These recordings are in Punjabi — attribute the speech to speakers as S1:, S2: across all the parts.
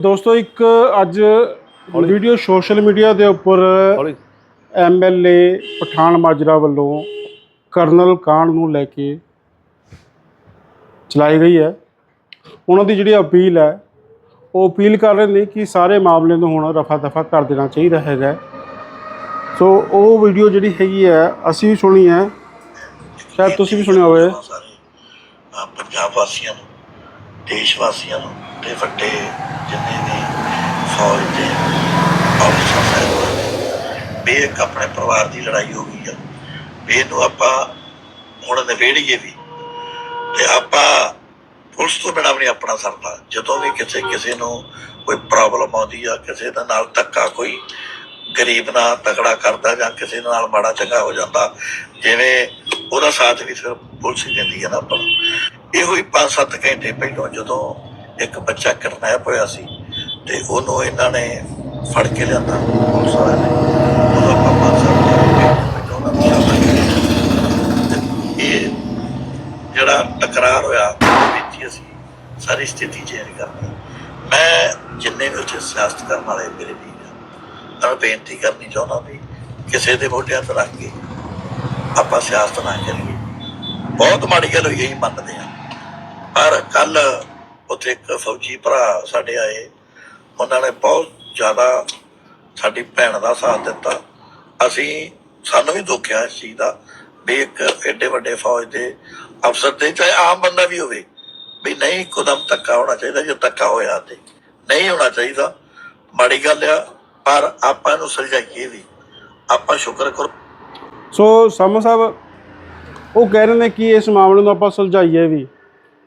S1: ਦੋਸਤੋ ਇੱਕ ਅੱਜ ਵੀਡੀਓ ਸੋਸ਼ਲ ਮੀਡੀਆ ਦੇ ਉੱਪਰ ਐਮਐਲਏ ਪਠਾਨ ਮਾਜਰਾ ਵੱਲੋਂ ਕਰਨਲ ਕਾਂਡ ਨੂੰ ਲੈ ਕੇ ਚਲਾਈ ਗਈ ਹੈ। ਉਹਨਾਂ ਦੀ ਜਿਹੜੀ ਅਪੀਲ ਹੈ ਉਹ ਅਪੀਲ ਕਰ ਰਹੇ ਨੇ ਕਿ ਸਾਰੇ ਮਾਮਲੇ ਨੂੰ ਹੁਣ ਰਫਾ ਦਫਾ ਕਰ ਦੇਣਾ ਚਾਹੀਦਾ ਹੈਗਾ ਸੋ ਉਹ ਵੀਡੀਓ ਜਿਹੜੀ ਹੈਗੀ ਹੈ ਅਸੀਂ ਵੀ ਸੁਣੀ ਹੈ। ਸ਼ਾਇਦ ਤੁਸੀਂ ਵੀ ਸੁਣਿਆ ਹੋਵੇ।
S2: ਪੰਜਾਬ ਵਾਸੀਆਂ ਨੂੰ ਦੇਸ਼ ਵਾਸੀਆਂ ਨੂੰ ਤੇ ਵੱਡੇ ਜਿੰਨੇ ਵੀ ਫੌਜ ਦੇ ਆਫੀਸਰ ਸਾਹਿਬਾਨ ਨੇ ਇੱਕ ਆਪਣੇ ਪਰਿਵਾਰ ਦੀ ਲੜਾਈ ਹੋ ਗਈ ਆ। ਵੀ ਇਹਨੂੰ ਆਪਾਂ ਹੁਣ ਨਿਬੇੜੀਏ ਵੀ ਤੇ ਆਪਾਂ ਪੁਲਿਸ ਤੋਂ ਬਿਨਾਂ ਵੀ ਨਹੀਂ ਆਪਣਾ ਸਰਦਾ। ਜਦੋਂ ਵੀ ਕਿਸੇ ਕਿਸੇ ਨੂੰ ਕੋਈ ਪ੍ਰੋਬਲਮ ਆਉਂਦੀ ਆ, ਕਿਸੇ ਦੇ ਨਾਲ ਧੱਕਾ ਕੋਈ ਗਰੀਬ ਨਾਲ ਤਕੜਾ ਕਰਦਾ ਜਾਂ ਕਿਸੇ ਨਾਲ ਮਾੜਾ ਚੰਗਾ ਹੋ ਜਾਂਦਾ, ਜਿਵੇਂ ਉਹਦਾ ਸਾਥ ਵੀ ਫਿਰ ਪੁਲਿਸ ਹੀ ਦਿੰਦੀ ਹੈ ਨਾ ਆਪਾਂ ਇਹੋ ਹੀ 5-7 ਘੰਟੇ ਪਹਿਲਾਂ ਜਦੋਂ ਇੱਕ ਬੱਚਾ ਕਿਡਨੈਪ ਹੋਇਆ ਸੀ ਤੇ ਉਹਨੂੰ ਇਹਨਾਂ ਨੇ ਫੜ ਕੇ ਲਿਆਂਦਾ ਪੁਲਿਸ ਵਾਲਿਆਂ ਨੇ। ਉਦੋਂ ਆਪਾਂ 5-7 ਇਹ ਜਿਹੜਾ ਟਕਰਾਰ ਹੋਇਆ ਵਿੱਚ ਹੀ ਅਸੀਂ ਸਾਰੀ ਸਥਿਤੀ ਚੇਂਜ ਕਰਨੀ। ਮੈਂ ਜਿੰਨੇ ਵੀ ਉੱਥੇ ਸਿਆਸਤ ਕਰਨ ਵਾਲੇ ਮੇਰੇ ਵੀਰ ਆ ਬੇਨਤੀ ਕਰਨੀ ਚਾਹੁੰਦਾ ਵੀ ਕਿਸੇ ਦੇ ਮੋਢਿਆਂ ਤੇ ਰੱਖ ਕੇ ਆਪਾਂ ਸਿਆਸਤ ਨਾ ਕਰੀਏ। ਬਹੁਤ ਮਾੜੀ ਗੱਲ ਹੋਈ ਇਹੀ ਮੰਨਦੇ ਆ ਪਰ ਕੱਲ ਉੱਥੇ ਇੱਕ ਫੌਜੀ ਭਰਾ ਸਾਡੇ ਆਏ। ਉਹਨਾਂ ਨੇ ਬਹੁਤ ਜ਼ਿਆਦਾ ਸਾਡੀ ਭੈਣ ਦਾ ਸਾਥ ਦਿੱਤਾ। ਅਸੀਂ, ਸਾਨੂੰ ਵੀ ਦੁੱਖ ਇਸ ਚੀਜ਼ ਦਾ ਵੀ ਇੱਕ ਐਡੇ ਵੱਡੇ ਫੌਜ ਦੇ ਅਫਸਰ ਦੇ ਚਾਹੇ ਆਮ ਬੰਦਾ ਵੀ ਹੋਵੇ ਵੀ ਨਹੀਂ ਕੁਦਮ ਧੱਕਾ ਹੋਣਾ ਚਾਹੀਦਾ ਜੇ ਧੱਕਾ ਹੋਇਆ ਤੇ। ਨਹੀਂ ਹੋਣਾ ਚਾਹੀਦਾ। ਮਾੜੀ ਗੱਲ ਆ, ਪਰ ਆਪਾਂ ਨੂੰ ਸੁਲਝਾਈਏ ਵੀ। ਆਪਾਂ ਸ਼ੁਕਰ ਕਰੋ।
S1: ਸੋ ਸਾਮਾ ਸਾਹਿਬ, ਉਹ ਕਹਿ ਰਹੇ ਨੇ ਕਿ ਇਸ ਮਾਮਲੇ ਨੂੰ ਆਪਾਂ ਸੁਲਝਾਈਏ ਵੀ।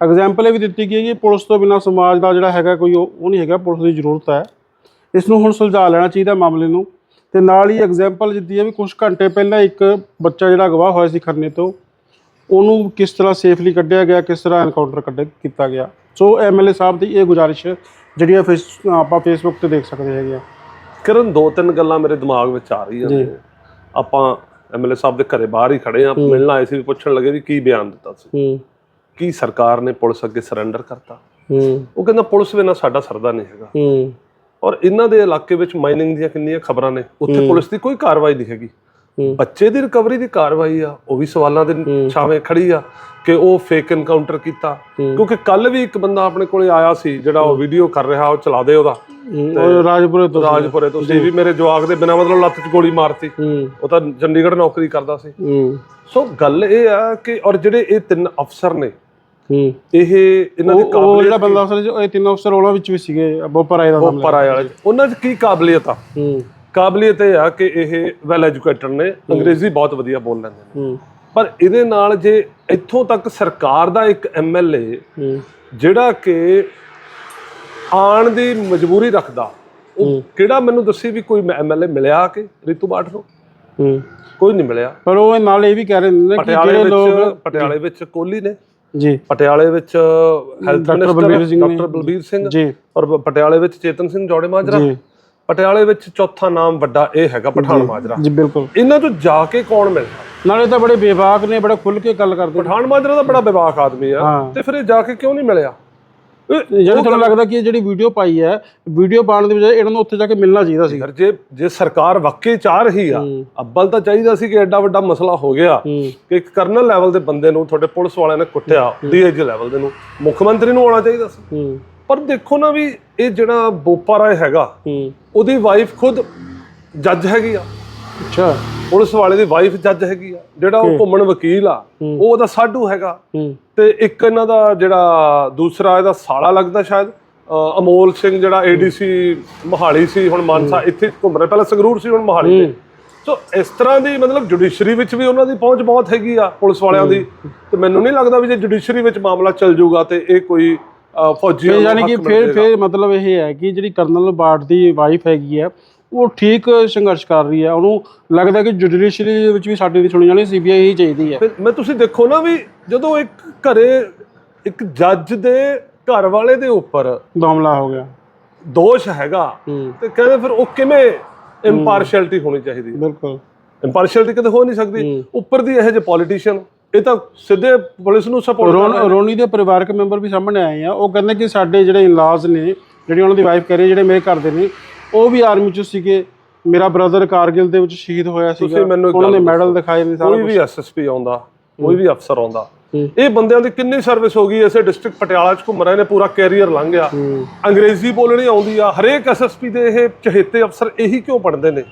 S1: ਐਗਜ਼ਾਮਪਲ ਇਹ ਵੀ ਦਿੱਤੀ ਗਈ ਹੈ ਕਿ ਪੁਲਿਸ ਤੋਂ ਬਿਨਾ ਸਮਾਜ ਦਾ ਜਿਹੜਾ ਹੈਗਾ ਕੋਈ ਉਹ ਨਹੀਂ ਹੈਗਾ ਪੁਲਿਸ ਦੀ ਜ਼ਰੂਰਤ ਹੈ। ਇਸ ਨੂੰ ਹੁਣ ਸੁਲਝਾ ਲੈਣਾ ਚਾਹੀਦਾ ਮਾਮਲੇ ਨੂੰ। ਤੇ ਨਾਲ ਹੀ ਐਗਜ਼ਾਮਪਲ ਦਿੱਤੀ ਹੈ ਵੀ ਕੁਝ ਘੰਟੇ ਪਹਿਲਾਂ ਇੱਕ ਬੱਚਾ ਜਿਹੜਾ ਗਵਾਹ ਹੋਇਆ ਸੀ ਖਰਨੇ ਤੋਂ ਉਹਨੂੰ ਕਿਸ ਤਰ੍ਹਾਂ ਸੇਫਲੀ ਕੱਢਿਆ ਗਿਆ ਕਿਸ ਤਰ੍ਹਾਂ ਐਨਕਾਊਂਟਰ ਕੱਢਿਆ ਕੀਤਾ ਗਿਆ। ਸੋ ਐਮਐਲਏ ਸਾਹਿਬ ਦੀ ਇਹ ਗੁਜ਼ਾਰਿਸ਼ ਜਿਹੜੀ ਆ ਫੇਸ ਆਪਾਂ ਫੇਸਬੁੱਕ ਤੇ ਦੇਖ ਸਕਦੇ ਹੈਗੇ ਆ।
S3: ਕਿਰਨ ਦੋ ਤਿੰਨ ਗੱਲਾਂ ਮੇਰੇ ਦਿਮਾਗ ਵਿੱਚ ਆ ਰਹੀਆਂ। ਨੇ। ਆਪਾਂ ਐਮਐਲਏ ਸਾਹਿਬ ਦੇ ਘਰੇ ਬਾਹਰ ਹੀ ਖੜੇ ਆ ਮਿਲਣ ਆਏ ਸੀ ਪੁੱਛਣ ਲੱਗੇ ਵੀ ਕੀ ਬਿਆਨ ਦਿੱਤਾ ਸੀ। ਕੀ ਸਰਕਾਰ ਨੇ ਪੁਲਿਸ ਅੱਗੇ ਸਰੈਂਡਰ ਕਰਤਾ।
S1: ਹੂੰ।
S3: ਉਹ ਕਹਿੰਦਾ ਪੁਲਿਸ ਬਿਨਾਂ ਸਾਡਾ ਸਰਦਾ ਨਹੀਂ ਹੈਗਾ।
S1: ਹੂੰ।
S3: ਔਰ ਇਹਨਾਂ ਦੇ ਇਲਾਕੇ ਵਿੱਚ ਮਾਈਨਿੰਗ ਦੀਆਂ ਕਿੰਨੀਆਂ ਖਬਰਾਂ ਨੇ ਉੱਥੇ ਪੁਲਿਸ ਦੀ ਕੋਈ ਕਾਰਵਾਈ ਨਹੀਂ ਹੈਗੀ। ਬੱਚੇ ਦੀ ਰਿਕਵਰੀ ਦੀ ਕਾਰਵਾਈ ਆ ਉਹ ਵੀ ਸਵਾਲਾਂ ਦੇ ਛਾਵੇਂ ਖੜੀ ਆ ਕਿ ਉਹ ਫੇਕ ਐਨਕਾਊਂਟਰ ਕੀਤਾ। ਕਿਉਂਕਿ ਕੱਲ ਵੀ ਇੱਕ ਬੰਦਾ ਆਪਣੇ ਕੋਲੇ ਆਇਆ ਸੀ ਜਿਹੜਾ ਉਹ ਵੀਡੀਓ ਕਰ ਰਿਹਾ ਉਹ ਚਲਾ ਦੇ ਉਹਦਾ।
S1: ਉਹ ਰਾਜਪੁਰੇ ਤੋਂ।
S3: ਰਾਜਪੁਰੇ ਤੋਂ ਸੀ। ਵੀ ਮੇਰੇ ਜਵਾਕ ਦੇ ਬਿਨਾਂ ਮਤਲਬ ਲੱਤ 'ਚ ਗੋਲੀ ਮਾਰਤੀ। ਉਹ ਤਾਂ ਚੰਡੀਗੜ੍ਹ ਨੌਕਰੀ ਕਰਦਾ ਸੀ। ਸੋ ਗੱਲ ਇਹ ਆ ਕਿ ਔਰ ਜਿਹੜੇ ਇਹ ਤਿੰਨ ਅਫਸਰ ਨੇ
S1: ਹੂੰ।
S3: ਇਹ ਇਹਨਾਂ ਦੀ
S1: ਉਹ
S3: ਕਾਬਲੀਅਤ
S1: ਜਿਹੜਾ ਬੰਦਾ ਅਸਲ ਚ ਇਹ ਤਿੰਨ ਅਫਸਰ ਉਹਨਾਂ ਵਿੱਚ ਵੀ ਸੀਗੇ ਬੋਪਰ ਆਏ ਦਾ ਨਾਮ
S3: ਉੱਪਰ ਆਏ ਵਾਲੇ ਉਹਨਾਂ 'ਚ ਕੀ ਕਾਬਲੀਅਤ ਆ?
S1: ਹੂੰ।
S3: ਕਾਬਲੀਅਤ ਇਹ ਆ ਕਿ ਇਹ ਵੈਲ ਐਜੂਕੇਟਡ ਨੇ ਅੰਗਰੇਜ਼ੀ ਬਹੁਤ ਵਧੀਆ ਬੋਲ ਲੈਂਦੇ ਨੇ।
S1: ਹੂੰ।
S3: ਪਰ ਇਹਦੇ ਨਾਲ ਜੇ ਇੱਥੋਂ ਤੱਕ ਸਰਕਾਰ ਦਾ ਇੱਕ ਐਮਐਲਏ
S1: ਹੂੰ।
S3: ਜਿਹੜਾ ਕਿ ਆਣ ਦੀ ਮਜਬੂਰੀ ਰੱਖਦਾ ਉਹ ਕਿਹੜਾ ਮੈਨੂੰ ਦੱਸੀ ਵੀ ਕੋਈ ਐਮਐਲਏ ਮਿਲਿਆ ਕਿ ਰਿਤੂ ਬਾਠ ਨੂੰ?
S1: ਹੂੰ।
S3: ਕੋਈ ਨਹੀਂ ਮਿਲਿਆ।
S1: ਪਰ ਉਹ ਨਾਲ ਇਹ ਵੀ ਕਹਿ ਰਹੇ ਨੇ ਕਿ
S3: ਪਟਿਆਲੇ
S1: ਜਿਹੜੇ
S3: ਵਿੱਚ
S1: ਲੋਕ
S3: ਪਟਿਆਲੇ ਵਿੱਚ ਕੋਹਲੀ ਨੇ।
S1: ਜੀ।
S3: ਪਟਿਆਲੇ ਵਿੱਚ health
S1: doctor Balbir Singh
S3: minister. Doctor Balbir Singh
S1: ji.
S3: ਔਰ ਪਟਿਆਲੇ ਵਿੱਚ ਚੇਤਨ ਸਿੰਘ ਜੋੜੇ ਮਾਜਰਾ।
S1: ਜੀ।
S3: ਪਟਿਆਲੇ ਵਿੱਚ ਚੌਥਾ ਨਾਮ ਵੱਡਾ ਇਹ ਹੈਗਾ ਪਠਾਨ ਮਾਜਰਾ।
S1: ਜੀ ਬਿਲਕੁਲ।
S3: ਇਹਨਾਂ ਤੋਂ ਜਾ ਕੇ ਕੌਣ ਮਿਲਦਾ?
S1: ਨਾਲੇ ਤਾਂ ਬੜੇ ਬੇਬਾਕ ਨੇ ਬੜਾ ਖੁੱਲ ਕੇ ਗੱਲ ਕਰਦੇ।
S3: ਪਠਾਨ ਮਾਜਰਾ ਦਾ ਬੜਾ ਵਿਵਾਕ ਆਦਮੀ ਆ। ਤੇ ਫਿਰ ਇਹ ਜਾ ਕੇ ਕਿਉਂ ਨਹੀਂ ਮਿਲਿਆ?
S1: ਜਿਹੜੀ ਤੁਹਾਨੂੰ ਲੱਗਦਾ ਕਿ ਇਹ ਜਿਹੜੀ ਵੀਡੀਓ ਪਾਈ ਹੈ ਵੀਡੀਓ ਪਾਉਣ ਦੀ ਬਜਾਏ ਇਹਨਾਂ ਨੂੰ ਉੱਥੇ ਜਾ ਕੇ ਮਿਲਣਾ ਚਾਹੀਦਾ ਸੀ।
S3: ਯਾਰ ਜੇ ਜੇ ਸਰਕਾਰ ਵਾਕਈ ਚਾਹ ਰਹੀ ਆ ਅੱਬਲ ਤਾਂ ਚਾਹੀਦਾ ਸੀ ਕਿ ਐਡਾ ਵੱਡਾ ਮਸਲਾ ਹੋ ਗਿਆ ਕਿ ਇੱਕ ਕਰਨਲ ਲੈਵਲ ਦੇ ਬੰਦੇ ਨੂੰ ਤੁਹਾਡੇ ਪੁਲਿਸ ਵਾਲਿਆਂ ਨੇ ਕੁੱਟਿਆ ਡੀਆਈਜੀ ਲੈਵਲ ਦੇ ਨੂੰ ਮੁੱਖ ਮੰਤਰੀ ਨੂੰ ਆਉਣਾ ਚਾਹੀਦਾ ਸੀ। ਪਰ ਦੇਖੋ ਨਾ ਵੀ ਇਹ ਜਿਹੜਾ ਬੋਪਾ ਰਾਏ ਹੈਗਾ ਉਹਦੀ ਵਾਈਫ ਖੁਦ ਜੱਜ ਹੈਗੀ ਆ।
S1: ਅੱਛਾ।
S3: ਪੁਲਿਸ ਵਾਲੇ ਦੀ ਵਾਈਫ ਜੱਜ ਹੈਗੀ ਆ ਜਿਹੜਾ ਉਹ ਘੁੰਮਣ ਵਕੀਲ ਆ ਉਹ ਉਹਦਾ ਸਾਡੂ ਹੈਗਾ। ਤੇ ਇੱਕ ਇਹਨਾਂ ਦਾ ਜਿਹੜਾ ਦੂਸਰਾ ਇਹਦਾ ਸਾਲਾ ਲੱਗਦਾ ਸ਼ਾਇਦ ਅਮੋਲ ਸਿੰਘ ਜਿਹੜਾ ਏਡੀਸੀ ਮੋਹਾਲੀ ਸੀ ਹੁਣ ਮਾਨਸਾ ਇੱਥੇ ਘੁੰਮ ਰਿਹਾ ਪਹਿਲਾਂ ਸੰਗਰੂਰ ਸੀ ਹੁਣ ਮੋਹਾਲੀ ਤੇ। ਸੋ ਇਸ ਤਰ੍ਹਾਂ ਦੀ ਮਤਲਬ ਜੁਡੀਸ਼ਰੀ ਵਿੱਚ ਵੀ ਉਹਨਾਂ ਦੀ ਪਹੁੰਚ ਬਹੁਤ ਹੈਗੀ ਆ ਪੁਲਿਸ ਵਾਲਿਆਂ ਦੀ। ਤੇ ਮੈਨੂੰ ਨਹੀਂ ਲੱਗਦਾ ਵੀ ਜੇ ਜੁਡੀਸ਼ਰੀ ਵਿੱਚ ਮਾਮਲਾ ਚੱਲ ਜਾਊਗਾ ਤੇ ਇਹ ਕੋਈ ਨੂੰ
S1: ਯਾਨੀ ਕਿ ਫਿਰ। ਫਿਰ ਮਤਲਬ ਇਹ ਹੈ ਕਿ ਜਿਹੜੀ ਕਰਨਲ ਬਾਟ ਦੀ ਵਾਈਫ ਹੈਗੀ ਹੈ ਉਹ ਠੀਕ ਸੰਘਰਸ਼ ਕਰ ਰਹੀ ਹੈ ਉਹਨੂੰ ਲੱਗਦਾ ਕਿ ਜੁਡੀਸ਼ਰੀ ਵਿੱਚ ਵੀ ਸਾਡੀ ਨਹੀਂ ਸੁਣੀ ਜਾਣੀ ਸੀਬੀਆਈ ਹੀ ਚਾਹੀਦੀ ਹੈ।
S3: ਫਿਰ ਮੈਂ ਤੁਸੀਂ ਦੇਖੋ ਨਾ ਵੀ ਜਦੋਂ ਇੱਕ ਘਰੇ ਇੱਕ ਜੱਜ ਦੇ ਘਰ ਵਾਲੇ ਦੇ ਉੱਪਰ
S1: ਮਾਮਲਾ ਹੋ ਗਿਆ।
S3: ਦੋਸ਼ ਹੈਗਾ
S1: ਹੂੰ।
S3: ਤੇ ਕਹਿੰਦੇ ਫਿਰ ਉਹ ਕਿਵੇਂ ਇੰਪਾਰਸ਼ੈਲਿਟੀ ਹੋਣੀ ਚਾਹੀਦੀ
S1: ਬਿਲਕੁਲ।
S3: ਇੰਪਾਰਸ਼ੈਲਿਟੀ ਕਦੇ ਹੋ ਨਹੀਂ ਸਕਦੀ। ਉੱਪਰ ਦੀ ਇਹ ਜਿਹੇ ਪੋਲੀਟੀਸ਼ੀਅਨ ਇਹ ਤਾਂ ਸਿੱਧੇ ਪੁਲਿਸ ਨੂੰ ਸਪੋਰਟ
S1: ਰੋਨ- ਰੋਨੀ ਦੇ ਪਰਿਵਾਰਕ ਮੈਂਬਰ ਵੀ ਸਾਹਮਣੇ ਆਏ ਆ ਉਹ ਕਹਿੰਦੇ ਕਿ ਸਾਡੇ ਜਿਹੜੇ ਇਨਲਾਜ਼ ਨੇ ਜਿਹੜੀ ਉਹਨਾਂ ਦੀ ਵਾਈਫ ਕਹਿ ਰਹੀ ਹੈ ਜਿਹੜੇ ਮੇਰੇ ਘਰ ਦੇ ਨੇ ਉਹ ਵੀ ਆਰਮੀ ਚ ਸੀਗੇ ਮੇਰਾ ਬ੍ਰਦਰ ਕਾਰਗਿਲ ਦੇ ਵਿੱਚ ਸ਼ਹੀਦ ਹੋਇਆ ਸੀਗਾ।
S3: ਤੁਸੀਂ ਮੈਨੂੰ
S1: ਉਹਨਾਂ ਨੇ ਮੈਡਲ ਦਿਖਾਏ ਨੇ ਸਾਰਾ
S3: ਕੋਈ ਵੀ ਐਸਐਸਪੀ ਆਉਂਦਾ ਕੋਈ ਵੀ ਅਫਸਰ ਆਉਂਦਾ। ਇਹ ਬੰਦਿਆਂ ਦੀ ਕਿੰਨੀ ਸਰਵਿਸ ਹੋ ਗਈ ਐਸੇ ਡਿਸਟ੍ਰਿਕਟ ਪਟਿਆਲਾ ਚ ਘੁੰਮ ਰਹੇ ਨੇ ਪੂਰਾ ਕੈਰੀਅਰ ਲੰਘ ਗਿਆ। ਅੰਗਰੇਜ਼ੀ ਬੋਲਣੀ ਆਉਂਦੀ ਆ ਹਰੇਕ ਐਸਐਸਪੀ ਦੇ ਇਹ ਚਹੇਤੇ ਅਫਸਰ ਇਹੀ ਕਿਉਂ ਪੜ੍ਹਦੇ ਨੇ?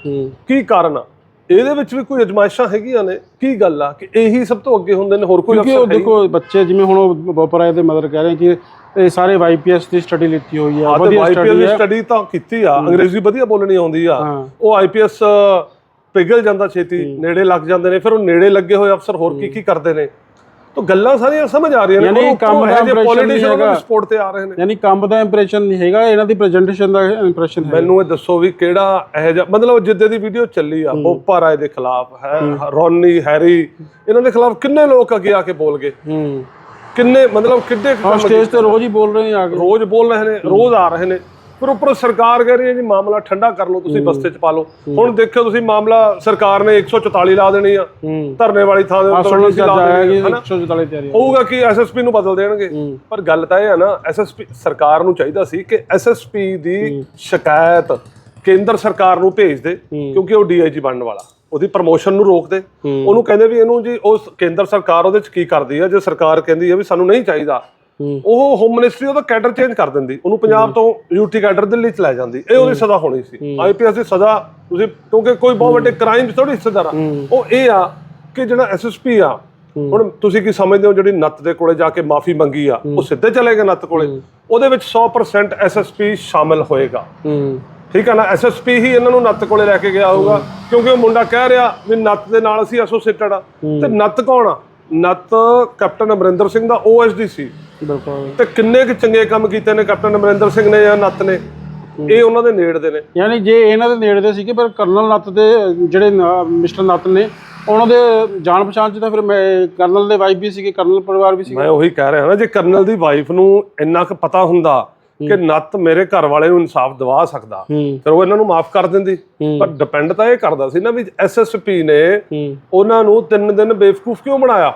S3: ਕੀ ਕਾਰਨ ਆ? ਇਹਦੇ ਵਿੱਚ ਵੀ ਕੋਈ ਅਜਮਾਇਸ਼ਾਂ ਹੈਗੀਆਂ ਨੇ? ਕੀ ਗੱਲ ਆ? ਕਿ ਇਹੀ ਸਭ ਤੋਂ ਅੱਗੇ ਹੁੰਦੇ ਨੇ ਹੋਰ ਕੋਈ ਅਫਸਰ ਹੈ
S1: ਦੇਖੋ ਬੱਚੇ ਜਿਵੇਂ ਹੁਣ ਉਹ ਬੋਪਰਾਏ ਦੇ ਮਦਰ ਕਹਿ ਰਹੇ ਕਿ ਇਹ ਸਾਰੇ ਵਾਈਪੀਐਸ ਦੀ ਸਟੱਡੀ ਲਿੱਤੀ ਹੋਈ
S3: ਆ
S1: ਵਧੀਆ
S3: ਆਈਪੀਐਸ ਦੀ ਸਟੱਡੀ ਤਾਂ ਕੀਤੀ ਆ ਅੰਗਰੇਜ਼ੀ ਵਧੀਆ ਬੋਲਣੀ ਆਉਂਦੀ ਆ। ਉਹ ਆਈਪੀਐਸ ਪਿਘਲ ਜਾਂਦਾ ਛੇਤੀ ਨੇੜੇ ਲੱਗ ਜਾਂਦੇ ਨੇ ਫਿਰ ਉਹ ਨੇੜੇ ਲੱਗੇ ਹੋਏ ਅਫਸਰ ਹੋਰ ਕੀ ਕੀ ਕਰਦੇ ਨੇ। ਤਾਂ ਗੱਲਾਂ ਸਾਰੀਆਂ ਸਮਝ ਆ ਰਹੀਆਂ ਨੇ
S1: ਯਾਨੀ ਕੰਮ ਦਾ
S3: politician
S1: ਨਹੀਂ ਹੈਗਾ।
S3: ਸਪੋਰਟ ਤੇ ਆ ਰਹੇ ਨੇ।
S1: ਯਾਨੀ ਕੰਮ ਦਾ ਇੰਪ੍ਰੈਸ਼ਨ ਨਹੀਂ ਹੈਗਾ ਇਹਨਾਂ ਦੀ ਪ੍ਰੈਜੈਂਟੇਸ਼ਨ ਦਾ ਇੰਪ੍ਰੈਸ਼ਨ ਹੈ।
S3: ਮੈਨੂੰ ਇਹ ਦੱਸੋ ਵੀ ਕਿਹੜਾ ਇਹ ਜਿਹਾ ਮਤਲਬ ਜਿੱਦੇ ਦੀ ਵੀਡੀਓ ਚੱਲੀ ਆ ਬੋਪਾ ਰਾਏ ਦੇ ਖਿਲਾਫ ਹੈ। ਰੋਨੀ ਹੈਰੀ ਇਹਨਾਂ ਦੇ ਖਿਲਾਫ ਕਿੰਨੇ ਲੋਕ ਅੱਗੇ ਆ ਕੇ ਬੋਲ ਗਏ?
S1: ਹੂੰ।
S3: ਕਿੰਨੇ ਮਤਲਬ ਕਿੱਡੇ
S1: ਹਾਂ
S3: ਕੰਮ
S1: ਸਟੇਜ ਤੇ ਰੋਜ਼ ਹੀ ਬੋਲ ਰਹੇ ਆ ਕੇ।
S3: ਰੋਜ਼ ਬੋਲ ਰਹੇ ਨੇ ਰੋਜ਼ ਆ ਰਹੇ ਨੇ। ਪਰ ਉੱਪਰ ਸਰਕਾਰ ਕਹਿ ਰਹੀ ਹੈ ਜੀ ਮਾਮਲਾ ਠੰਡਾ ਕਰ ਲਓ ਤੁਸੀਂ ਬਸਤੇ ਚ ਪਾ ਲਓ। ਹੁਣ ਦੇਖਿਓ ਤੁਸੀਂ ਮਾਮਲਾ ਸਰਕਾਰ ਨੇ 144 ਲਾ ਦੇਣੀ ਆ। ਧਰਨੇ ਵਾਲੀ ਥਾਂ ਦੇ
S1: ਆ
S3: ਉੱਤੇ
S1: ਸੁਣਨ
S3: DC
S1: ਚ
S3: ਲਾ
S1: ਆਇਆ
S3: ਦੇਣੀ
S1: ਕਿ
S3: ਆ, ਹਨਾ?
S1: 144 ਤਿਆਰੀ ਹੈ
S3: ਹੋਊਗਾ ਕਿ ਐਸਐਸਪੀ ਨੂੰ ਬਦਲ ਦੇਣਗੇ। ਪਰ ਗੱਲ ਤਾਂ ਇਹ ਹੈ ਨਾ ਐਸਐਸਪੀ ਸਰਕਾਰ ਨੂੰ ਚਾਹੀਦਾ ਸੀ ਕਿ ਐਸਐਸਪੀ ਦੀ ਸ਼ਿਕਾਇਤ ਕੇਂਦਰ ਸਰਕਾਰ ਨੂੰ ਭੇਜ ਦੇ ਕਿਉਂਕਿ ਉਹ ਡੀਆਈਜੀ ਬਣਨ ਵਾਲਾ। ਉਹਦੀ ਪ੍ਰਮੋਸ਼ਨ ਨੂੰ ਰੋਕ ਦੇ ਉਹਨੂੰ ਕਹਿੰਦੇ ਵੀ ਇਹਨੂੰ ਜੀ ਉਸ ਕੇਂਦਰ ਸਰਕਾਰ ਉਹਦੇ ਚ ਕੀ ਕਰਦੀ ਹੈ ਜੇ ਸਰਕਾਰ ਕਹਿੰਦੀ ਹੈ ਵੀ ਸਾਨੂੰ ਨਹੀਂ ਚਾਹੀਦਾ। ਉਹ ਹੋਮ ਮਿਨਿਸਟਰੀ ਉਹਦਾ ਕੈਡਰ ਚੇਂਜ ਕਰ ਦਿੰਦੀ। ਉਹਨੂੰ ਪੰਜਾਬ ਤੋਂ ਯੂਟੀ ਕੈਡਰ ਦਿੱਲੀ ਚ ਲੈ ਜਾਂਦੀ। ਇਹ ਉਹਦੀ ਸਜ਼ਾ ਹੋਣੀ ਸੀ। ਆਈਪੀਐਸ ਦੀ ਸਜ਼ਾ ਤੁਸੀਂ ਕਿਉਂਕਿ ਕੋਈ ਬਹੁਤ ਵੱਡੇ ਕ੍ਰਾਈਮ ਥੋੜੀ ਹਿੱਸੇਦਾਰ ਆ। ਉਹ ਇਹ ਆ ਕਿ ਜਿਹੜਾ ਐਸਐਸਪੀ ਆ ਹੁਣ ਤੁਸੀਂ ਕੀ ਸਮਝਦੇ ਹੋ ਜਿਹੜੀ ਨੱਤ ਦੇ ਕੋਲੇ ਜਾ ਕੇ ਮਾਫੀ ਮੰਗੀ ਆ ਉਹ ਸਿੱਧੇ ਚਲੇ ਗਏ ਨੱਤ ਕੋਲੇ। ਉਹਦੇ ਵਿੱਚ 100% ਐਸਐਸਪੀ ਸ਼ਾਮਲ ਹੋਏਗਾ। ਠੀਕ ਹੈ ਨਾ ਐਸਐਸਪੀ ਹੀ ਇਹਨਾਂ ਨੂੰ ਨੱਤ ਕੋਲੇ ਲੈ ਕੇ ਗਿਆ ਹੋਊਗਾ ਕਿਉਂਕਿ ਉਹ ਮੁੰਡਾ ਕਹਿ ਰਿਹਾ ਵੀ ਨੱਤ ਦੇ ਨਾਲ ਅਸੀਂ ਐਸੋਸੀਏਟਡ ਆ। ਤੇ ਨੱਤ ਕੌਣ ਆ? ਨੱਤ ਕੈਪਟਨ ਅਮਰਿੰਦਰ ਸਿੰਘ ਦਾ ਓਐਸਡੀ ਸੀ।
S1: ਬਿਲਕੁਲ।
S3: ਤੇ ਕਿੰਨੇ ਕੁ ਚੰਗੇ ਕੰਮ ਕੀਤੇ ਨੇ ਕੈਪਟਨ ਅਮਰਿੰਦਰ ਸਿੰਘ ਨੇ ਜਾਂ ਨੱਤ ਨੇ? ਇਹ ਉਹਨਾਂ ਦੇ ਨੇੜਦੇ ਨੇ।
S1: ਯਾਨੀ ਜੇ ਇਹਨਾਂ ਦੇ ਨੇੜੇ ਦੇ ਸੀਗੇ ਪਰ ਕਰਨਲ ਨੱਤ ਦੇ ਜਿਹੜੇ ਮਿਸਟਰ ਨੱਤ ਨੇ ਉਹਨਾਂ ਦੇ ਜਾਣ ਪਛਾਣ ਚ ਤਾਂ ਫਿਰ ਮੈਂ ਕਰਨਲ ਦੇ ਵਾਈਫ ਵੀ ਸੀਗੇ ਕਰਨਲ ਪਰਿਵਾਰ ਵੀ ਸੀਗੇ।
S3: ਮੈਂ ਉਹੀ ਕਹਿ ਰਿਹਾ ਨਾ ਜੇ ਕਰਨਲ ਦੀ ਵਾਈਫ ਨੂੰ ਇੰਨਾ ਕੁ ਪਤਾ ਹੁੰਦਾ ਕਿ ਨੱਤ ਮੇਰੇ ਘਰ ਵਾਲੇ ਨੂੰ ਇਨਸਾਫ ਦਿਵਾ ਸਕਦਾ। ਫਿਰ ਉਹ ਇਹਨਾਂ ਨੂੰ ਮਾਫ ਕਰ ਦਿੰਦੀ। ਪਰ ਡਿਪੈਂਡ ਤਾਂ ਇਹ ਕਰਦਾ ਸੀ ਨਾ ਵੀ ਐਸਐਸਪੀ ਨੇ ਉਹਨਾਂ ਨੂੰ ਤਿੰਨ ਦਿਨ ਬੇਵਕੂਫ ਕਿਉਂ ਬਣਾਇਆ?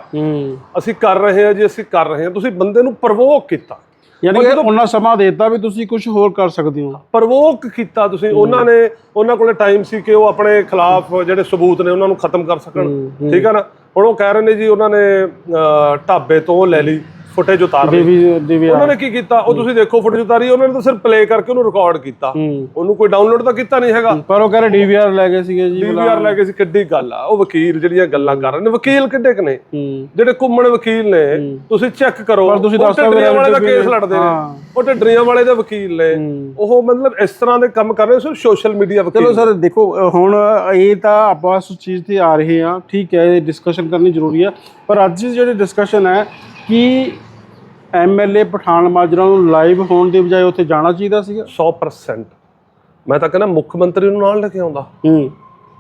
S3: ਅਸੀਂ ਕਰ ਰਹੇ ਹਾਂ ਜੀ ਅਸੀਂ ਕਰ ਰਹੇ ਹਾਂ। ਤੁਸੀਂ ਬੰਦੇ ਨੂੰ ਪ੍ਰਵੋਕ ਕੀਤਾ।
S1: ਯਾਨੀ ਕਿ ਉਹਨਾਂ ਸਮਾਂ ਦੇਤਾ ਵੀ ਤੁਸੀਂ ਕੁਝ ਹੋਰ ਕਰ ਸਕਦੇ ਹੋ।
S3: ਪ੍ਰਵੋਕ ਕੀਤਾ ਤੁਸੀਂ। ਉਹਨਾਂ ਨੇ ਉਹਨਾਂ ਕੋਲੇ ਟਾਈਮ ਸੀ ਕਿ ਉਹ ਆਪਣੇ ਖਿਲਾਫ ਜਿਹੜੇ ਸਬੂਤ ਨੇ ਉਹਨਾਂ ਨੂੰ ਖਤਮ ਕਰ ਸਕਣ। ਠੀਕ ਹੈ ਨਾ? ਹੁਣ ਉਹ ਕਹਿ ਰਹੇ ਨੇ ਜੀ ਉਹਨਾਂ ਨੇ ਢਾਬੇ ਤੋਂ ਲੈ ਲਈ। ਫੁਟੇਜ ਉਤਾਰ ਲਈ। ਉਹਨਾਂ ਨੇ ਕੀ ਕੀਤਾ? ਉਹ ਤੁਸੀਂ ਦੇਖੋ ਫੁਟੇਜ ਉਤਾਰੀ ਉਹਨਾਂ ਨੇ ਤਾਂ ਸਿਰਫ ਪਲੇ ਕਰਕੇ ਉਹਨੂੰ ਰਿਕਾਰਡ ਕੀਤਾ। ਉਹਨੂੰ ਕੋਈ ਡਾਊਨਲੋਡ ਤਾਂ ਕੀਤਾ ਨਹੀਂ ਹੈਗਾ।
S1: ਪਰ ਉਹ ਕਹਿੰਦੇ ਡੀਵੀਆਰ ਲੈ ਗਏ ਸੀਗੇ ਜੀ
S3: ਡੀਵੀਆਰ ਲੈ ਕੇ ਸੀ ਕਿੱਡੀ ਗੱਲ ਆ। ਉਹ ਵਕੀਲ ਜਿਹੜੀਆਂ ਗੱਲਾਂ ਕਰ ਰਹੇ ਨੇ ਵਕੀਲ ਕਿੱਡੇ ਕ ਨੇ? ਜਿਹੜੇ ਘੁੰਮਣ ਵਕੀਲ ਨੇ ਤੁਸੀਂ ਚੈੱਕ ਕਰੋ।
S1: ਪਰ ਤੁਸੀਂ ਦੱਸ ਸਕਦੇ
S3: ਵਾਲੇ ਦਾ ਕੇਸ ਲੜਦੇ ਨੇ। ਉਹ ਢੱਡਰੀਆਂ ਵਾਲੇ ਦੇ ਵਕੀਲ ਨੇ। ਉਹ ਮਤਲਬ ਇਸ ਤਰ੍ਹਾਂ ਦੇ ਕੰਮ ਕਰ ਰਹੇ ਸੋ ਸੋਸ਼ਲ ਮੀਡੀਆ
S1: ਚਲੋ
S3: ਵਕੀਲ
S1: ਸਰ ਦੇਖੋ ਹੁਣ ਇਹ ਤਾਂ ਆਪਾਂ ਉਸ ਚੀਜ਼ ਤੇ ਆ ਰਹੇ ਹਾਂ। ਠੀਕ ਹੈ ਇਹ ਡਿਸਕਸ਼ਨ ਕਰਨੀ ਜ਼ਰੂਰੀ ਹੈ ਪਰ ਅੱਜ ਜਿਹੜੀ ਡਿਸਕਸ਼ਨ ਹੈ ਕਿ ਐਮਐਲਏ ਪਠਾਨ ਮਾਜਰਾ ਨੂੰ ਲਾਈਵ ਹੋਣ ਦੀ ਬਜਾਏ ਉੱਥੇ ਜਾਣਾ ਚਾਹੀਦਾ ਸੀਗਾ?
S3: 100% ਮੈਂ ਤਾਂ ਕਹਿੰਦਾ ਮੁੱਖ ਮੰਤਰੀ ਨੂੰ ਨਾਲ ਲੈ ਕੇ ਆਉਂਦਾ।
S1: ਹੂੰ।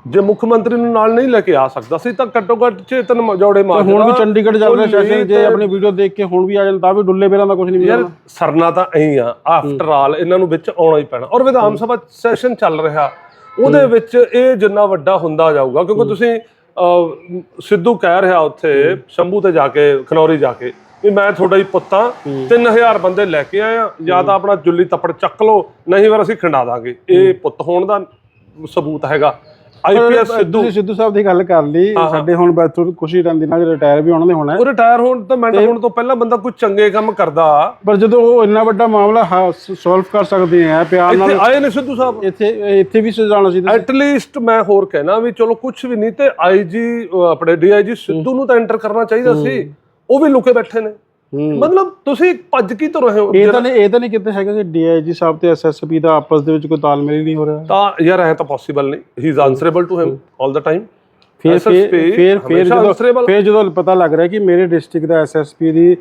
S3: ਜੇ ਮੁੱਖ ਮੰਤਰੀ ਨੂੰ ਨਾਲ ਨਹੀਂ ਲੈ ਕੇ ਆ ਸਕਦਾ ਸੀ ਤਾਂ ਘੱਟੋ ਘੱਟ ਚੇਤਨ ਜੋੜੇ ਮਾਰ
S1: ਹੁਣ ਵੀ ਚੰਡੀਗੜ੍ਹ ਚੱਲ ਰਿਹਾ ਸੈਸ਼ਨ ਜੇ ਆਪਣੀ ਵੀਡੀਓ ਦੇਖ ਕੇ ਹੁਣ ਵੀ ਆ ਜਾਣ ਤਾਂ ਵੀ ਡੁੱਲੇ ਬੇਰਾਂ ਦਾ ਕੁਝ ਨਹੀਂ
S3: ਯਾਰ
S1: ਮਿਲਣਾ।
S3: ਸਰਨਾ ਤਾਂ ਐਂ ਆ। ਆਫਟਰ ਆਲ ਇਹਨਾਂ ਨੂੰ ਵਿੱਚ ਆਉਣਾ ਹੀ ਪੈਣਾ। ਔਰ ਵਿਧਾਨ ਸਭਾ ਸੈਸ਼ਨ ਚੱਲ ਰਿਹਾ। ਉਹਦੇ ਵਿੱਚ ਇਹ ਜਿੰਨਾ ਵੱਡਾ ਹੁੰਦਾ ਜਾਊਗਾ ਕਿਉਂਕਿ ਤੁਸੀਂ ਸਿੱਧੂ ਕਹਿ ਰਿਹਾ ਉੱਥੇ ਸ਼ੰਭੂ ਤੇ ਜਾ ਕੇ ਖਨੌਰੀ ਜਾ ਕੇ। ਵੀ ਮੈਂ ਤੁਹਾਡਾ ਹੀ ਪੁੱਤਾਂ 3000 ਬੰਦੇ ਲੈ ਕੇ ਆਇਆ ਜਾਂ ਤਾਂ ਆਪਣਾ ਜੁੱਲੀ ਤੱਪੜ ਚੱਕ ਲਓ ਨਹੀਂ ਫਿਰ ਅਸੀਂ ਖੰਡਾ ਦਾਂਗੇ। ਇਹ ਪੁੱਤ ਹੋਣ ਦਾ ਸਬੂਤ ਹੈਗਾ। ਆਈਪੀਐਸ ਸਿੱਧੂ
S1: ਤੁਸੀਂ ਸਿੱਧੂ। ਸਾਹਿਬ ਦੀ ਗੱਲ ਕਰ ਲਈ। ਸਾਡੇ ਹੁਣ ਕੁਛ ਹੀ ਟਾਈਮ ਦਿਨਾਂ ਚ ਰਿਟਾਇਰ ਵੀ ਉਹਨਾਂ ਦੇ ਹੋਣਾ ਹੈ।
S3: ਉਹ ਰਿਟਾਇਰ ਹੋਣ ਤੋਂ ਮਿੰਟ ਹੋਣ ਤੋਂ ਪਹਿਲਾਂ ਬੰਦਾ ਕੋਈ ਚੰਗੇ ਕੰਮ ਕਰਦਾ।
S1: ਪਰ ਜਦੋਂ ਉਹ ਇੰਨਾ ਵੱਡਾ ਮਾਮਲਾ ਸੋਲਵ ਕਰ ਸਕਦੇ ਆ ਪਿਆਰ ਨਾਲ।
S3: ਇੱਥੇ ਆਏ ਨੇ ਸਿੱਧੂ ਸਾਹਿਬ।
S1: ਇੱਥੇ ਇੱਥੇ ਵੀ ਸਜਾਣਾ ਚਾਹੀਦਾ
S3: ਐਟ ਲੀਸਟ ਮੈਂ ਹੋਰ ਕਹਿਣਾ ਵੀ ਚਲੋ ਕੁਝ ਵੀ ਨਹੀਂ ਤੇ ਆਈਜੀ ਆਪਣੇ ਡੀਆਈਜੀ ਸਿੱਧੂ ਨੂੰ ਤਾਂ ਐਂਟਰ ਕਰਨਾ ਚਾਹੀਦਾ ਸੀ। ਉਹ ਵੀ ਲੁਕੇ ਬੈਠੇ ਨੇ। ਮਤਲਬ ਤੁਸੀਂ ਭੱਜ ਕੀ ਤੋਂ ਰਹੇ ਹੋ?
S1: ਇਹ ਤਾਂ ਨਹੀਂ ਇਹ ਤਾਂ ਨਹੀਂ ਕਿਤੇ ਹੈਗਾ ਕਿ ਡੀਆਈਜੀ ਸਾਹਿਬ ਤੇ ਐਸਐਸਪੀ ਦਾ ਆਪਸ ਦੇ ਵਿੱਚ ਕੋਈ ਤਾਲਮੇਲ ਨਹੀਂ ਹੋ ਰਿਹਾ।
S3: ਤਾਂ ਯਾਰ ਇਹ ਤਾਂ ਪੋਸੀਬਲ ਨਹੀਂ। He is answerable to him 올 the time
S1: ਫਿਰ ਫਿਰ ਫਿਰ ਜਦੋਂ ਫਿਰ ਜਦੋਂ ਪਤਾ ਲੱਗ ਰਿਹਾ ਕਿ ਮੇਰੇ ਡਿਸਟ੍ਰਿਕਟ ਦਾ ਐਸਐਸਪੀ ਦੀ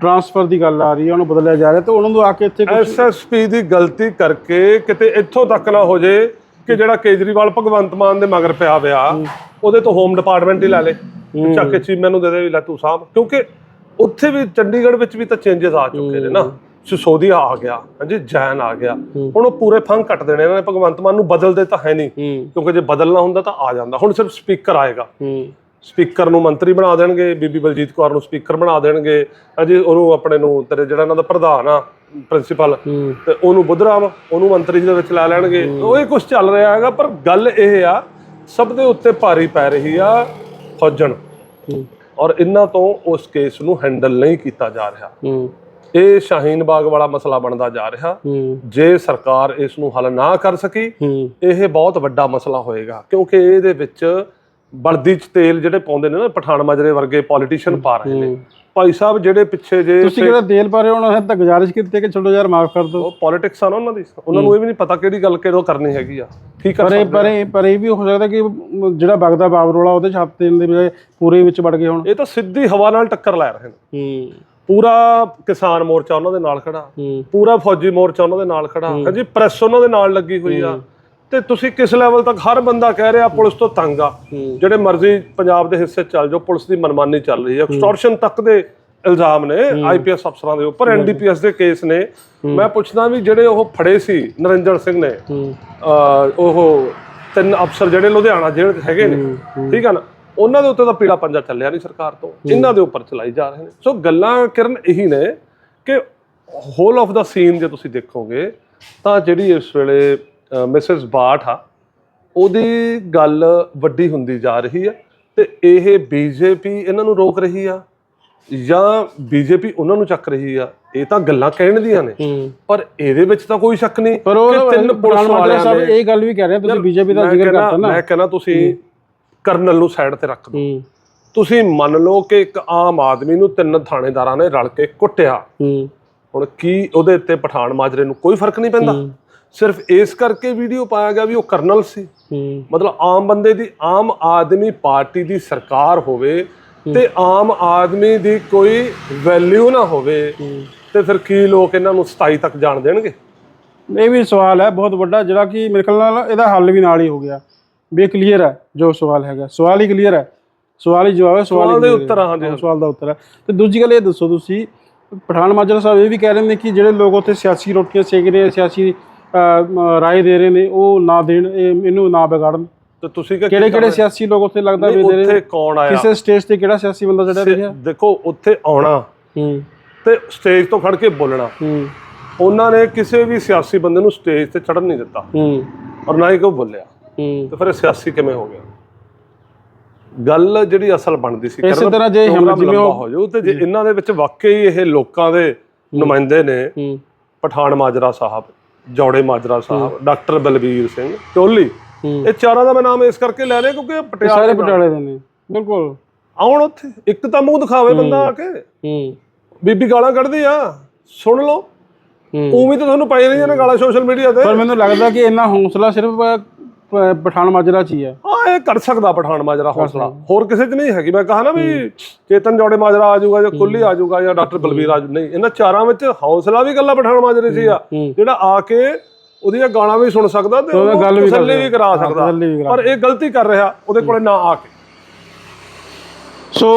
S1: ਟ੍ਰਾਂਸਫਰ ਦੀ ਗੱਲ ਆ ਰਹੀ ਹੈ ਉਹਨੂੰ ਬਦਲਿਆ ਜਾ ਰਿਹਾ ਤੇ ਉਹਨਾਂ ਨੂੰ ਆ ਕੇ ਇੱਥੇ
S3: ਐਸਐਸਪੀ ਦੀ ਗਲਤੀ ਕਰਕੇ ਕਿਤੇ ਇੱਥੋਂ ਤੱਕ ਨਾ ਹੋ ਜੇ ਕਿ ਜਿਹੜਾ ਕੇਜਰੀਵਾਲ ਭਗਵੰਤ ਮਾਨ ਦੇ ਮਗਰ ਪਿਆ ਵਿਆ ਉਹਦੇ ਤੋਂ ਹੋਮ ਡਿਪਾਰਟਮੈਂਟ ਹੀ ਲੈ ਲੇ। ਚੱਕ ਕੇ ਚੀਮੇ ਨੂੰ ਦੇ ਦੇ ਵੀ ਲੈ ਤੂੰ ਸਾਹਬ ਕਿਉਂਕਿ ਉੱਥੇ ਵੀ ਚੰਡੀਗੜ੍ਹ ਵਿੱਚ ਵੀ ਤਾਂ ਚੇਂਜਸ ਆ ਚੁੱਕੇ ਨੇ ਨਾ। ਸਿਸੋਦੀਆ ਆ ਗਿਆ ਹਾਂਜੀ ਜੈਨ ਆ ਗਿਆ। ਹੁਣ ਉਹ ਪੂਰੇ ਫੰਗ ਕੱਟ ਦੇਣੇ ਇਹਨਾਂ ਨੇ ਭਗਵੰਤ ਮਾਨ ਨੂੰ ਬਦਲਦੇ ਤਾਂ ਹੈ ਨਹੀਂ। ਕਿਉਂਕਿ ਜੇ ਬਦਲਣਾ ਹੁੰਦਾ ਤਾਂ ਆ ਜਾਂਦਾ। ਹੁਣ ਸਿਰਫ ਸਪੀਕਰ ਆਏਗਾ। ਸਪੀਕਰ ਨੂੰ ਮੰਤਰੀ ਬਣਾ ਦੇਣਗੇ ਬੀਬੀ ਬਲਜੀਤ ਕੌਰ ਨੂੰ ਸਪੀਕਰ ਬਣਾ ਦੇਣਗੇ। ਅਜੇ ਉਹਨੂੰ ਆਪਣੇ ਨੂੰ ਤੇਰੇ ਜਿਹੜਾ ਇਹਨਾਂ ਦਾ ਪ੍ਰਧਾਨ ਆ ਪ੍ਰਿੰਸੀਪਲ ਤੇ ਉਹਨੂੰ ਬੁੱਧਰਾਮ ਉਹਨੂੰ ਮੰਤਰੀ ਦੇ ਵਿੱਚ ਲੈ ਲੈਣਗੇ। ਉਹ ਇਹ ਕੁਝ ਚੱਲ ਰਿਹਾ ਹੈਗਾ ਪਰ ਗੱਲ ਇਹ ਆ ਸਭ ਦੇ ਉੱਤੇ ਭਾਰੀ ਪੈ ਰਹੀ ਆ। ਫੌਜਣ ਔਰ ਇਹਨਾਂ ਤੋਂ ਉਸ ਕੇਸ ਨੂੰ ਹੈਂਡਲ ਨਹੀਂ ਕੀਤਾ ਜਾ ਰਿਹਾ। ਇਹ ਸ਼ਾਹੀਨ ਬਾਗ ਵਾਲਾ ਮਸਲਾ ਬਣਦਾ ਜਾ ਰਿਹਾ। ਜੇ ਸਰਕਾਰ ਇਸ ਨੂੰ ਹੱਲ ਨਾ ਕਰ ਸਕੀ ਇਹ ਬਹੁਤ ਵੱਡਾ ਮਸਲਾ ਹੋਏਗਾ। ਕਿਉਂਕਿ ਇਹਦੇ ਵਿੱਚ ਬਲਦੀ ਚ ਤੇਲ ਜਿਹੜੇ ਪਾਉਂਦੇ ਨੇ ਨਾ ਪਠਾਨ ਮਾਜਰੇ ਵਰਗੇ ਪੋਲੀਟੀਸ਼ੀਅਨ ਪਾ ਰਹੇ ਨੇ। ਭਾਈ ਸਾਹਿਬ ਜਿਹੜੇ ਪਿੱਛੇ ਜੇ
S1: ਤੁਸੀਂ ਕਿਹੜਾ ਦੇਲ ਪਾ ਰਹੇ ਹੋ ਉਹਨਾਂ ਤਾਂ ਗੁਜ਼ਾਰਿਸ਼ ਕੀਤੀ ਕਿ ਚਲੋ ਯਾਰ ਮਾਫ ਕਰ ਦਿਓ।
S3: ਉਹ ਪੋਲਿਟਿਕਸ ਆ ਨਾ ਉਹਨਾਂ ਦੀ। ਉਹਨਾਂ ਨੂੰ ਇਹ ਵੀ ਨਹੀਂ ਪਤਾ ਕਿਹੜੀ ਗੱਲ ਕਿਹਦੋਂ ਕਰਨੀ ਹੈਗੀ ਆ। ਠੀਕ ਕਰ
S1: ਪਰ ਇਹ ਪਰ ਇਹ ਵੀ ਹੋ ਸਕਦਾ ਕਿ ਜਿਹੜਾ ਬਗਦਾ ਬਾਬਰ ਵਾਲਾ ਉਹਦੇ ਛਾਪ ਦੇਣ ਦੇ ਬਜਾਏ ਪੂਰੇ ਵਿੱਚ ਵੜ ਗਏ ਹੁਣ।
S3: ਇਹ ਤਾਂ ਸਿੱਧੀ ਹਵਾ ਨਾਲ ਟੱਕਰ ਲੈ ਰਹੇ ਨੇ।
S1: ਹੂੰ।
S3: ਪੂਰਾ ਕਿਸਾਨ ਮੋਰਚਾ ਉਹਨਾਂ ਦੇ ਨਾਲ ਖੜਾ।
S1: ਹੂੰ।
S3: ਪੂਰਾ ਫੌਜੀ ਮੋਰਚਾ ਉਹਨਾਂ ਦੇ ਨਾਲ ਖੜਾ। ਹਾਂਜੀ ਪ੍ਰੈਸ ਉਹਨਾਂ ਦੇ ਨਾਲ ਲੱਗੀ ਹੋਈ ਆ। ਤੇ ਤੁਸੀਂ ਕਿਸ ਲੈਵਲ ਤੱਕ ਹਰ ਬੰਦਾ ਕਹਿ ਰਿਹਾ ਪੁਲਿਸ ਤੋਂ ਤੰਗ ਆ। ਜਿਹੜੇ ਮਰਜ਼ੀ ਪੰਜਾਬ ਦੇ ਹਿੱਸੇ ਚੱਲ ਜਾਓ ਪੁਲਿਸ ਦੀ ਮਨਮਾਨੀ ਚੱਲ ਰਹੀ ਹੈ। ਐਕਸਟੋਰਸ਼ਨ ਤੱਕ ਦੇ ਇਲਜ਼ਾਮ ਨੇ ਆਈਪੀਐਸ ਅਫਸਰਾਂ ਦੇ ਉੱਪਰ ਐਨਡੀਪੀਐਸ ਦੇ ਕੇਸ ਨੇ। ਮੈਂ ਪੁੱਛਦਾ ਵੀ ਜਿਹੜੇ ਉਹ ਫੜੇ ਸੀ ਨਰਿੰਦਰ ਸਿੰਘ ਨੇ ਉਹ ਤਿੰਨ ਅਫਸਰ ਜਿਹੜੇ ਲੁਧਿਆਣਾ ਜੇਲ੍ਹ 'ਚ ਹੈਗੇ ਨੇ ਠੀਕ ਆ ਨਾ? ਉਹਨਾਂ ਦੇ ਉੱਤੇ ਤਾਂ ਪੀੜਾ ਪੰਜਾ ਚੱਲਿਆ ਨਹੀਂ ਸਰਕਾਰ ਤੋਂ। ਇਹਨਾਂ ਦੇ ਉੱਪਰ ਚਲਾਈ ਜਾ ਰਹੇ ਨੇ। ਸੋ ਗੱਲਾਂ ਕਿਰਨ ਇਹੀ ਨੇ ਕਿ ਹੋਲ ਆਫ ਦਾ ਸੀਨ ਜੇ ਤੁਸੀਂ ਦੇਖੋਗੇ ਤਾਂ ਜਿਹੜੀ ਇਸ ਵੇਲੇ ਮਿਸਿਸ ਬਾਠ ਆ ਉਹਦੀ ਗੱਲ ਵੱਡੀ ਹੁੰਦੀ ਜਾ ਰਹੀ ਹੈ ਤੇ ਇਹ ਬੀਜੇਪੀ ਇਹਨਾਂ ਨੂੰ ਰੋਕ ਰਹੀ ਆ ਜਾਂ ਬੀਜੇਪੀ ਉਹਨਾਂ ਨੂੰ ਚੱਕ ਰਹੀ ਆ ਇਹ ਤਾਂ ਗੱਲਾਂ ਕਹਿਣ ਦੀਆਂ ਨੇ। ਪਰ ਇਹਦੇ ਵਿੱਚ ਤਾਂ ਕੋਈ ਸ਼ੱਕ ਨਹੀਂ
S1: ਪਰ ਉਹ
S3: ਕਿ ਤਿੰਨ ਪੁਲਿਸ ਵਾਲਿਆਂ
S1: ਸਾਹਿਬ
S3: ਨੇ
S1: ਇਹ ਗੱਲ ਵੀ ਕਹਿ ਰਹੇ ਆ, ਤੁਸੀਂ ਬੀਜੇਪੀ ਦਾ
S3: ਮੈਂ
S1: ਜ਼ਿਕਰ ਕਰਤਾ ਨਾ।
S3: ਮੈਂ ਕਹਿੰਦਾ ਤੁਸੀਂ ਕਰਨਲ ਨੂੰ ਸਾਈਡ ਤੇ ਰੱਖ ਦਿਓ। ਤੁਸੀਂ ਮੰਨ ਲਓ ਕਿ ਇੱਕ ਆਮ ਆਦਮੀ ਨੂੰ ਤਿੰਨ ਥਾਣੇਦਾਰਾਂ ਨੇ ਰਲ ਕੇ ਕੁੱਟਿਆ।
S1: ਹੂੰ।
S3: ਹੁਣ ਕੀ ਉਹਦੇ ਉੱਤੇ ਪਠਾਨ ਮਾਜਰੇ ਨੂੰ ਕੋਈ ਫ਼ਰਕ ਨਹੀਂ ਪੈਂਦਾ? ਸਿਰਫ ਇਸ ਕਰਕੇ ਵੀਡੀਓ ਪਾਇਆ ਗਿਆ ਵੀ ਉਹ ਕਰਨਲ ਸੀ। ਮਤਲਬ ਆਮ ਬੰਦੇ ਦੀ ਆਮ ਆਦਮੀ ਪਾਰਟੀ ਦੀ ਸਰਕਾਰ ਹੋਵੇ ਤੇ ਆਮ ਆਦਮੀ ਦੀ ਕੋਈ ਵੈਲਿਊ ਨਾ ਹੋਵੇ ਤੇ ਫਿਰ ਕੀ ਲੋਕ ਇਹਨਾਂ ਨੂੰ 27 ਤੱਕ ਜਾਣ ਦੇਣਗੇ?
S1: ਇਹ ਵੀ ਸਵਾਲ ਹੈ ਬਹੁਤ ਵੱਡਾ ਜਿਹੜਾ ਕਿ ਮੇਰੇ ਖਿਆਲ ਨਾਲ ਇਹਦਾ ਹੱਲ ਵੀ ਨਾਲ ਹੀ ਹੋ ਗਿਆ। ਵੀ ਕਲੀਅਰ ਹੈ ਜੋ ਸਵਾਲ ਹੈਗਾ। ਸਵਾਲ ਹੀ ਕਲੀਅਰ ਹੈ। ਸਵਾਲ ਹੀ ਜਵਾਬ ਹੈ ਸਵਾਲ
S3: ਦੇ ਉੱਤਰ
S1: ਹੈ। ਹਾਂ, ਸਵਾਲ ਦਾ ਉੱਤਰ ਹੈ। ਤੇ ਦੂਜੀ ਗੱਲ ਇਹ ਦੱਸੋ ਤੁਸੀਂ ਪਠਾਨ ਮਾਜਰਾ ਸਾਹਿਬ ਇਹ ਵੀ ਕਹਿ ਰਹੇ ਨੇ ਕਿ ਜਿਹੜੇ ਲੋਕ ਉੱਥੇ ਸਿਆਸੀ ਰੋਟੀਆਂ ਸੇਕ ਰਹੇ ਸਿਆਸੀ ਰਾਏ ਦੇ ਰਹੇ ਨੇ ਉਹ ਨਾ ਦੇਣ ਇਹ- ਇਹਨੂੰ ਨਾ ਵਿਗਾੜਨ।
S3: ਤੇ ਤੁਸੀਂ
S1: ਕਿਹੜੇ ਕਿਹੜੇ ਸਿਆਸੀ ਲੋਕ ਉੱਥੇ ਲੱਗਦਾ ਵੀ ਦੇ ਰਹੇ
S3: ਉੱਥੇ
S1: ਨੇ
S3: ਕੌਣ ਆਇਆ?
S1: ਕਿਸੇ ਸਟੇਜ ਤੇ ਕਿਹੜਾ ਸਿਆਸੀ ਬੰਦਾ ਚੜਿਆ ਰਿਹਾ?
S3: ਦੇਖੋ ਉੱਥੇ ਆਉਣਾ।
S1: ਹੂੰ।
S3: ਤੇ ਸਟੇਜ ਤੋਂ ਖੜ ਕੇ ਬੋਲਣਾ।
S1: ਹੂੰ।
S3: ਉਹਨਾਂ ਨੇ ਕਿਸੇ ਵੀ ਸਿਆਸੀ ਬੰਦੇ ਨੂੰ ਸਟੇਜ ਤੇ ਚੜਨ ਨਹੀਂ ਦਿੱਤਾ।
S1: ਹੂੰ।
S3: ਔਰ ਨਾ ਹੀ ਕੋਈ ਬੋਲਿਆ।
S1: ਹੂੰ।
S3: ਤੇ ਫਿਰ ਸਿਆਸੀ ਕਿਵੇਂ ਹੋ ਗਿਆ? ਗੱਲ ਜਿਹੜੀ ਅਸਲ ਬਣਦੀ ਸੀ
S1: ਇਸੇ ਤਰ੍ਹਾਂ ਜੇ ਹਿੰਮਤ ਜਿਵੇਂ
S3: ਹੋ ਜਾਊ ਤੇ ਜੇ ਇਹਨਾਂ ਦੇ ਵਿੱਚ ਵਾਕਈ ਇਹ ਲੋਕਾਂ ਦੇ ਨੁਮਾਇੰਦੇ ਨੇ ਪਠਾਨ ਮਾਜਰਾ ਸਾਹਿਬ। ਜੌੜੇ ਮਾਜਰਾ ਸਾਹਿਬ ਡਾਕਟਰ ਬਲਬੀਰ ਸਿੰਘ ਚੋਲੀ। ਇਹ ਚਾਰਾਂ ਦਾ ਮੈਂ ਨਾਮ ਇਸ ਕਰਕੇ ਲੈ ਲਿਆ ਕਿਉਂਕਿ ਇਹ ਪਟਿਆਲੇ
S1: ਸਾਰੇ ਪਟਿਆਲੇ ਦੇ ਨੇ ਬਿਲਕੁਲ।
S3: ਆਉਣ ਉੱਥੇ ਇੱਕ ਤਾਂ ਮੂੰਹ ਦਿਖਾਵੇ ਬੰਦਾ ਆ ਕੇ।
S1: ਹੂੰ।
S3: ਬੀਬੀ ਗਾਲਾਂ ਕੱਢਦੀ ਆ ਸੁਣ ਲਓ। ਉਵੇਂ ਤਾਂ ਤੁਹਾਨੂੰ ਪਾਈ ਰਹੀਆਂ ਨੇ ਗਾਲਾਂ ਸੋਸ਼ਲ ਮੀਡੀਆ ਤੇ।
S1: ਪਰ ਮੈਨੂੰ ਲੱਗਦਾ ਕਿ ਇੰਨਾ ਹੌਸਲਾ ਸਿਰਫ ਪਠਾਨ ਮਾਜਰਾ ਚ ਹੀ ਹਾਂ
S3: ਇਹ ਕਰ ਸਕਦਾ ਪਠਾਨ ਮਾਜਰਾ ਹੌਸਲਾ। ਹੋਰ ਕਿਸੇ 'ਚ ਨਹੀਂ ਹੈਗੀ। ਮੈਂ ਕਹਾ ਨਾ ਵੀ ਚੇਤਨ ਜੋੜੇ ਮਾਜਰਾ ਆ ਜਾਊਗਾ ਜਾਂ ਕੁੱਲੀ ਆ ਜਾਊਗਾ ਜਾਂ ਡਾਕਟਰ ਬਲਬੀਰ ਆ ਜਾਊ। ਨਹੀਂ ਇਹਨਾਂ ਚਾਰਾਂ ਵਿੱਚ ਹੌਸਲਾ ਵੀ ਗੱਲਾਂ ਪਠਾਨ ਮਾਜਰੇ 'ਚ ਆ। ਜਿਹੜਾ ਆ ਕੇ ਉਹਦੀਆਂ ਗਾਲਾਂ ਵੀ ਸੁਣ ਸਕਦਾ ਤੇ ਉਹ
S1: ਗੱਲ ਵੀ
S3: ਤਸੱਲੀ ਵੀ ਕਰਾ
S1: ਸਕਦਾ।
S3: ਪਰ ਇਹ ਗਲਤੀ ਕਰ ਰਿਹਾ ਉਹਦੇ ਕੋਲੇ ਨਾ ਆ ਕੇ।
S1: ਸੋ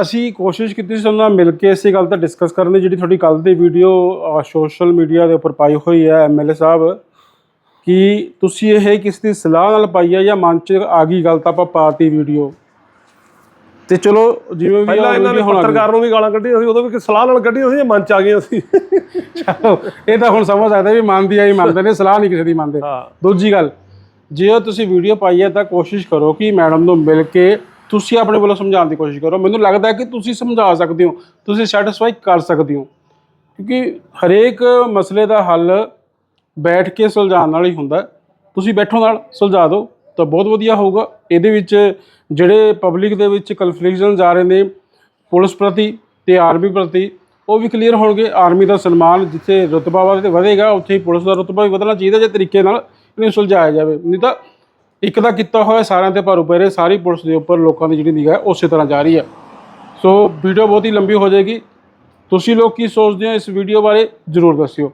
S1: ਅਸੀਂ ਕੋਸ਼ਿਸ਼ ਕੀਤੀ ਸੀ ਨਾਲ ਮਿਲ ਕੇ ਇਸੇ ਗੱਲ ਤੇ ਡਿਸਕਸ ਕਰਨ ਦੀ ਜਿਹੜੀ ਤੁਹਾਡੀ ਕੱਲ ਦੀ ਵੀਡੀਓ ਸੋਸ਼ਲ ਮੀਡੀਆ ਦੇ ਉੱਪਰ ਪਾਈ ਹੋਈ ਹੈ ਐਮਐਲਏ ਸਾਹਿਬ। ਕਿ ਤੁਸੀਂ ਇਹ ਕਿਸ ਦੀ ਸਲਾਹ ਨਾਲ ਪਾਈ ਹੈ ਜਾਂ ਮਨ 'ਚ ਆ ਗਈ ਗੱਲ ਤਾਂ ਆਪਾਂ ਪਾਤੀ ਵੀਡੀਓ? ਤੇ ਚਲੋ ਜਿਵੇਂ ਵੀ
S3: ਪਹਿਲਾਂ ਇਹਨਾਂ ਨੇ
S1: ਆ।
S3: ਪੱਤਰਕਾਰ ਨੂੰ ਵੀ ਗਾਲਾਂ ਕੱਢੀਆਂ ਸੀ ਉਦੋਂ ਵੀ ਕਿ ਸਲਾਹ ਨਾਲ ਕੱਢੀਆਂ ਸੀ ਜਾਂ ਮਨ 'ਚ ਆ ਗਈਆਂ ਸੀ।
S1: ਚਲੋ, ਇਹ ਤਾਂ ਹੁਣ ਸਮਝ ਆਇਆ ਵੀ ਮੰਨਦੀ ਆਈ ਮੰਨਦੇ ਨੇ ਸਲਾਹ ਨਹੀਂ ਕਿਸੇ ਦੀ ਮੰਨਦੇ।
S3: ਹਾਂ।
S1: ਦੂਜੀ ਗੱਲ ਜੇ ਤੁਸੀਂ ਵੀਡੀਓ ਪਾਈ ਹੈ ਤਾਂ ਕੋਸ਼ਿਸ਼ ਕਰੋ ਕਿ ਮੈਡਮ ਨੂੰ ਮਿਲ ਕੇ ਤੁਸੀਂ ਆਪਣੇ ਵੱਲੋਂ ਸਮਝਾਉਣ ਦੀ ਕੋਸ਼ਿਸ਼ ਕਰੋ। ਮੈਨੂੰ ਲੱਗਦਾ ਹੈ ਕਿ ਤੁਸੀਂ ਸਮਝਾ ਸਕਦੇ ਹੋ ਤੁਸੀਂ ਸੈਟੀਸਫਾਈ ਕਰ ਸਕਦੇ ਹੋ। ਕਿਉਂਕਿ ਹਰੇਕ ਮਸਲੇ ਦਾ ਹੱਲ ਬੈਠ ਕੇ ਸੁਲਝਾਉਣ ਨਾਲ ਹੀ ਹੁੰਦਾ ਤੁਸੀਂ ਬੈਠੋ ਨਾਲ, ਸੁਲਝਾ ਦਿਓ, ਤਾਂ ਬਹੁਤ ਵਧੀਆ ਹੋਊਗਾ। ਇਹਦੇ ਵਿੱਚ ਜਿਹੜੇ ਪਬਲਿਕ ਦੇ ਵਿੱਚ ਕਨਫਲਿਕਸ਼ਨ ਆ ਰਹੇ ਨੇ, ਪੁਲਿਸ ਪ੍ਰਤੀ ਤੇ ਆਰਮੀ ਪ੍ਰਤੀ, ਉਹ ਵੀ ਕਲੀਅਰ ਹੋਣਗੇ। ਆਰਮੀ ਦਾ ਸਨਮਾਨ ਜਿੱਥੇ ਰੁਤਬਾ ਵਧ- ਵਧੇਗਾ। ਉੱਥੇ ਹੀ ਪੁਲਿਸ ਦਾ ਰੁਤਬਾ ਵੀ ਵਧਣਾ ਚਾਹੀਦਾ ਜੇ ਤਰੀਕੇ ਨਾਲ ਇਹਨੂੰ ਸੁਲਝਾਇਆ ਜਾਵੇ। ਨਹੀਂ ਤਾਂ ਇੱਕ ਦਾ ਕੀਤਾ ਹੋਇਆ, ਸਾਰਿਆਂ ਤੇ ਭਾਰੂ ਪੈ ਰਿਹਾ, ਸਾਰੀ ਪੁਲਿਸ ਦੇ ਉੱਪਰ ਲੋਕਾਂ ਦੀ ਜਿਹੜੀ ਨਿਗਾਹ ਉਸੇ ਤਰ੍ਹਾਂ ਜਾ ਰਹੀ ਹੈ। ਸੋ ਵੀਡੀਓ ਬਹੁਤ ਹੀ ਲੰਬੀ ਹੋ ਜਾਏਗੀ। ਤੁਸੀਂ ਲੋਕ ਕੀ ਸੋਚਦੇ ਹੋ ਇਸ ਵੀਡੀਓ ਬਾਰੇ, ਜਰੂਰ ਦੱਸਿਓ।